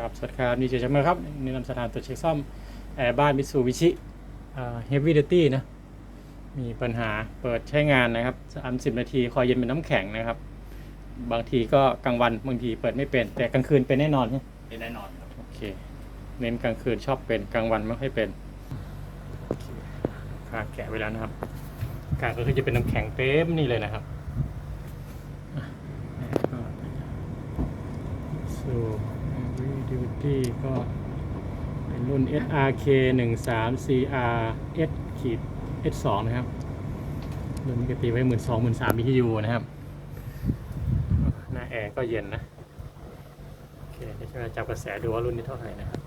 ครับสวัสดีครับนี่เจชัมเมอร์ครับแนะนำสถานตรวจเช็คซ่อมแอร์บ้านมิตซูบิชิเฮฟวี่ดิตี้นะ มีปัญหาเปิดใช้งานนะครับ30นาทีคอยเย็นเป็นน้ำแข็งนะครับ บางทีก็กลางวันบางทีเปิดไม่เป็น แต่กลางคืนเป็นแน่นอนใช่ไหมเป็นแน่นอนครับโอเค เน้นกลางคืนชอบเป็นกลางวันไม่ค่อยเป็นโอเคค่าแกะไว้แล้วนะครับกาก็คือจะเป็นน้ำแข็งเต็มนี่เลยนะครับอ่ะแล้วก็สู่ Heavy Duty ก็เป็นรุ่น SRK 1 3 CR S ขีด S 2นะครับ รุ่นนี้ก็ตีไว้หมื่นสองหมื่นสาม BTU นะครับ หน้าแอร์ก็เย็นนะ โอเคเดี๋ยวจะมาจับกระแสดูว่ารุ่นนี้เท่าไหร่นะครับ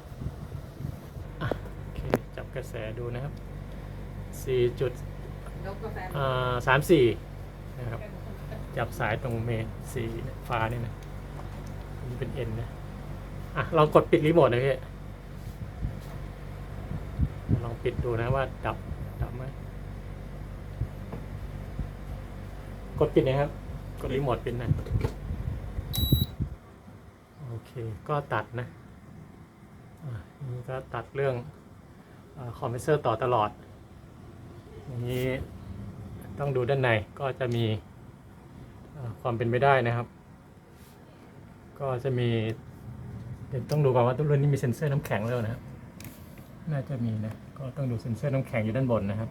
โอเค จับกระแสดูนะครับสี่จุดอ่าสามสี่นะครับ จับสายตรงเมนสีฟ้านี่นะอันนี้เป็นเอ็นนะ อะลองกดปิดรีโมทหนะพี่ลองปิดดูนะว่าดับดับไหมกดปิดนะครับ กดรีโมทปิดนะโอเค ก็ตัดนะอะนี่ก็ตัดเรื่องคอมเพรสเซอร์ต่อตลอดอย่างนี้ต้องดูด้านในก็จะมีความเป็นไปได้นะครับ ก็จะมี เดี๋ยวต้องดูก่อนว่าตัวรุ่นนี้มีเซ็นเซอร์น้ำแข็งแล้วนะครับ น่าจะมีนะ ก็ต้องดูเซ็นเซอร์น้ำแข็งอยู่ด้านบนนะครับ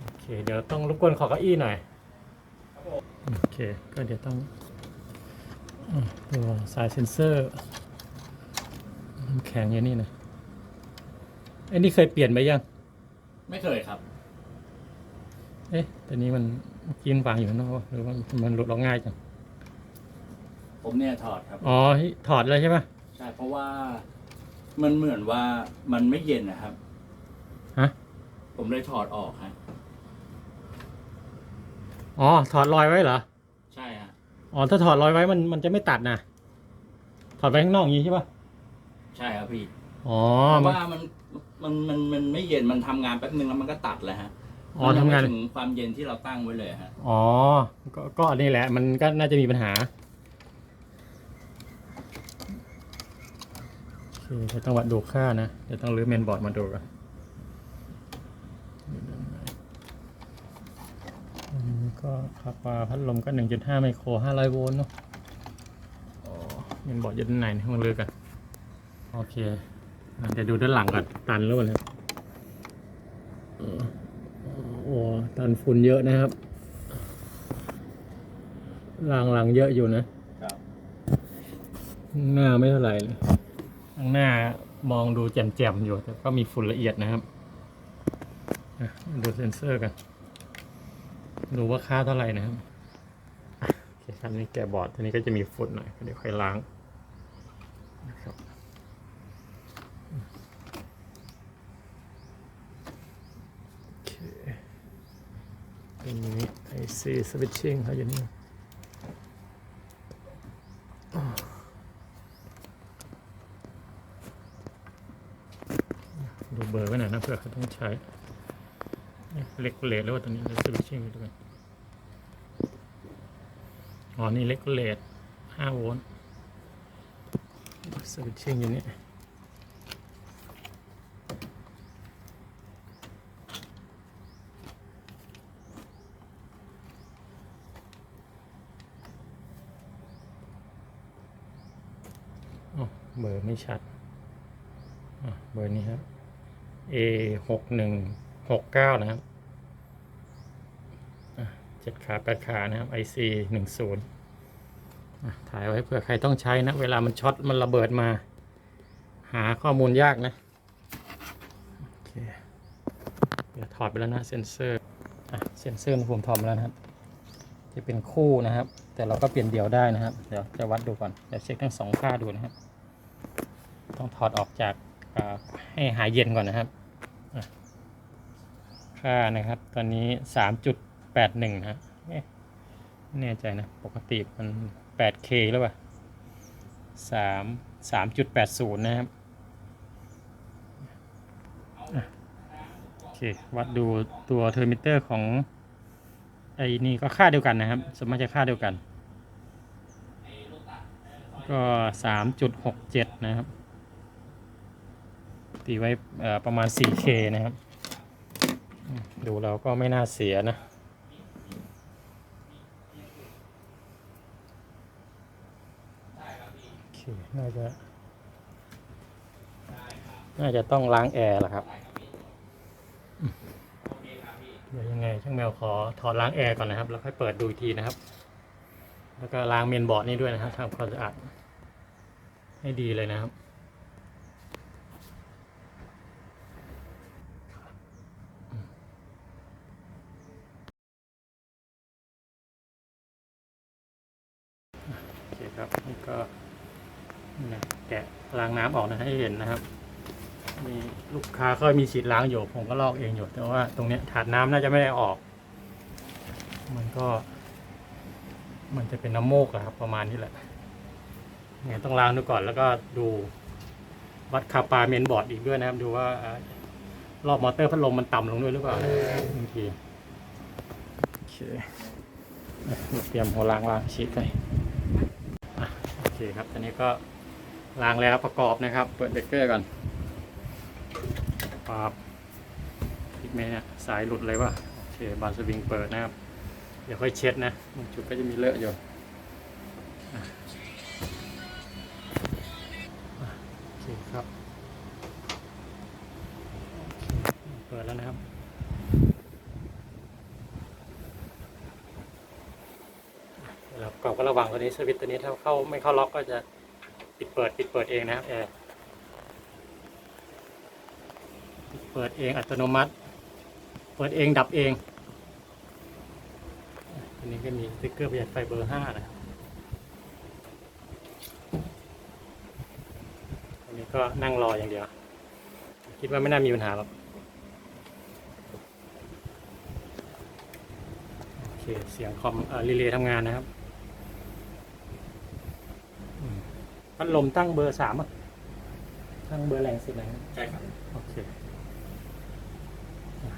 โอเค เดี๋ยวต้องรบกวนขอเก้าอี้หน่อย โอเค ก็เดี๋ยวต้องอะตัวสายเซ็นเซอร์น้ำแข็งอย่างนี้นะไอ้นี่เคยเปลี่ยนไปยัง ไม่เคยครับ เอ๊ะแต่นี้มันกินวางอยู่ข้างนอกวะหรือว่ามันหลุดออกง่ายจัง ผมเนี่ยถอดครับ อ๋อถอดเลยใช่ปะใช่ เพราะว่ามันเหมือนว่ามันไม่เย็นนะครับ ฮะผมเลยถอดออกฮะ อ๋อถอดรอยไว้เหรอใช่ฮะ อ๋อถ้าถอดรอยไว้มันมันจะไม่ตัดนะถอดไว้ข้างนอกอย่างนี้ใช่ปะใช่ครับพี่อ๋อเพมันราะว่ามันมันมันมันไม่เย็น มันทำงานแป๊บนึงแล้วมันก็ตัดเลยฮะอ๋อทำงานมัยัไม่ถึงความเย็นที่เราตั้งไว้เลยฮะ อ๋อก็ก็อันนี้แหละมันก็น่าจะมีปัญหา โอเคเดี๋ยวต้องวัดดูค่านะเดี๋ยวต้องรื้อเมนบอร์ดมาดูกันอันนี้ก็คาปาพัดลมก็ 1.5 ไมโคร 500 โวลต์เนาะอ๋อเมนบอร์ดอยู่ด้านในนะมารื้อกัน โอเคอะเดี๋ยวดูด้านหลังก่อน ตันแล้วเลยเออโอ้ตันฝุ่นเยอะนะครับหลังหลังเยอะอยู่นะครับหน้าไม่เท่าไหร่เลย ข้างหน้ามองดูแจ่มๆอยู่แต่ก็มีฝุ่นละเอียดนะครับดูเซนเซอร์กัน ดูว่าค่าเท่าไหร่นะครับโอเคครับนี่แกบอร์ดทีนี้ก็จะมีฝุ่นหน่อยเดี๋ยวค่อยล้างนะครับโอเคเป็นนี้ไอซีสวิตชิ่งเขาอยู่นี่ ดูเบอร์ไว้หน่อยนะเผื่อเขาต้องใช้เล็กเลทหรือว่าตัวนี้สวิตชิ่งด้วยอ๋อ นี่เล็กเลทห้าโวลต์สวิตชิ่งอยู่นี่อ๋อเบอร์ไม่ชัด เบอร์นี้ครับ A หกหนึ่งหกเก้านะครับเจ็ดขาแปดขานะครับ IC หนึ่งศูนย์ถ่ายไว้เผื่อใครต้องใช้นะ เวลามันช็อตมันระเบิดมา หาข้อมูลยากนะ โอเคเดี๋ยวถอดไปแล้วนะเซนเซอร์อะเซนเซอร์ผมถอดมแล้วนะครับ จะเป็นคู่นะครับ แต่เราก็เปลี่ยนเดี่ยวได้นะครับ เดี๋ยวจะวัดดูก่อนเดี๋ยวเช็คทั้งสองค่าดูนะครับ ต้องถอดออกจากให้หายเย็นก่อนนะครับ ค่านะครับ ตอนนี้สามจุดแปดหนึ่งนะไม่แน่ใจนะ ปกติมันแปดเคแล้วป่ะสามสามจุดแปดศูนย์นะครับโอเค วัดดูตัวเทอร์มิเตอร์ของไอ้นี่ก็ค่าเดียวกันนะครับสมมติจะค่าเดียวกัน ก็สามจุดหกเจ็ดนะครับ ตีไว้ประมาณ 4K นะครับ ดูเราก็ไม่น่าเสียนะ น่าจะ น่าจะต้องล้างแอร์แหละครับ เดี๋ยวยังไงช่างแมวขอถอดล้างแอร์ก่อนนะครับ แล้วค่อยเปิดดูอีกทีนะครับ แล้วก็ล้างเมนบอร์ดนี่ด้วยนะครับทำความสะอาดให้ดีเลยนะครับ โอเคครับนี่ก็นี่นะแกะล้างน้ำออกนะให้เห็นนะครับมีลูกค้าก็มีฉีดล้างอยู่ผมก็ลอกเองอยู่แต่ว่าตรงเนี้ยถาดน้ำน่าจะไม่ได้ออก มันก็ มันจะเป็นน้ำโมกอะครับ ประมาณนี้แหละเนี่ยต้องล้างดูก่อนแล้วก็ดูวัดคาปาเมนบอร์ดอีกด้วยนะครับ ดูว่าเอ่อรอบมอเตอร์พัดลมมันต่ำลงด้วยหรือเปล่าบางทีโอเคอะเตรียมหัวล้างล้างฉีดไปอะโอเคครับตอนนี้ก็ ล้างแล้วประกอบนะครับ เปิดเบรกเกอร์ก่อนปาบอีกไหมเนี่ยสายหลุดเลยวะโอเคบานสวิงเปิดนะครับ เดี๋ยวค่อยเช็ดนะบางจุดก็จะมีเลอะอยู่โอเคครับ เปิดแล้วนะครับแล้วกรอบก็ระวังตัวนี้สวิตช์ตัวนี้ถ้าเข้าไม่เข้าล็อกก็จะ ปิดเปิดปิดเปิดเองนะครับแอร์ปิดเปิดเองอัตโนมัติ เปิดเองดับเองอันนี้ก็มีสติ๊กเกอร์ประหยัดไฟเบอร์ห้านะครับอันนี้ก็นั่งรออย่างเดียว คิดว่าไม่น่ามีปัญหาหรอกโอเคเสียงคอมเอ่อรีเลย์ทำงานนะครับ อืม พัดลมตั้งเบอร์สามอะ ตั้งเบอร์แรงสุดนะครับใช่ครับโอเคอะ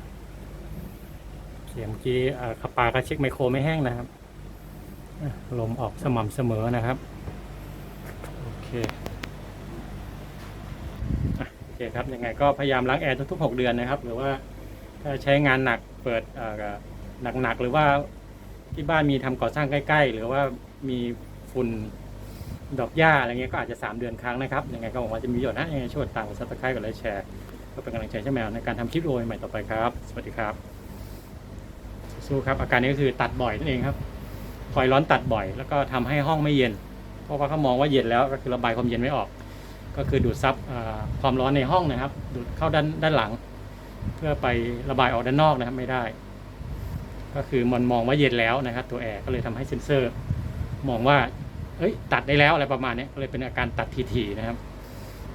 โอเคเมื่อกี้อ่าขับปลาก็เช็คไมโครไม่แห้งนะครับอะลมออกสม่ำเสมอนะครับ โอเคอะโอเคครับ ยังไงก็พยายามล้างแอร์ทุกๆ 6 เดือนนะครับ หรือว่าถ้าใช้งานหนักเปิดอ่าหนักๆ หรือว่าที่บ้านมีทำก่อสร้างใกล้ ๆ หรือว่ามีฝุ่น ดอกหญ้าอะไรเงี้ยก็อาจจะ 3 เดือนครั้งนะครับยังไงก็หวังว่าจะมีประโยชน์นะยังไงช่วยตามกดซับสไครต์กดไลค์แชร์ก็เป็นกำลังใจให้แมวในการทำคลิปวิดีโอใหม่ต่อไปครับ สวัสดีครับ สู้ครับ อาการนี้ก็คือตัดบ่อยนั่นเองครับคอยร้อนตัดบ่อย แล้วก็ทำให้ห้องไม่เย็น เพราะว่าเขามองว่าเย็นแล้วก็คือระบายความเย็นไม่ออก ก็คือดูดซับความร้อนในห้องนะครับ ดูดเข้าด้านด้านหลัง เพื่อไประบายออกด้านนอกนะครับไม่ได้ ก็คือมันมองว่าเย็นแล้วนะครับ ตัวแอร์ก็เลยทำให้เซ็นเซอร์ มองว่า เอ้ยตัดได้แล้วอะไรประมาณนี้ก็เลยเป็นอาการตัดทีๆนะครับ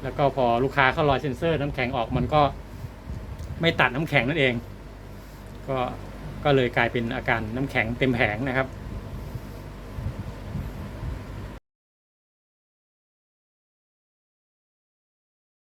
แล้วก็พอลูกค้าเข้าลอยเซ็นเซอร์น้ำแข็งออกมันก็ไม่ตัดน้ำแข็งนั่นเอง ก็ก็เลยกลายเป็นอาการน้ำแข็งเต็มแผงนะครับ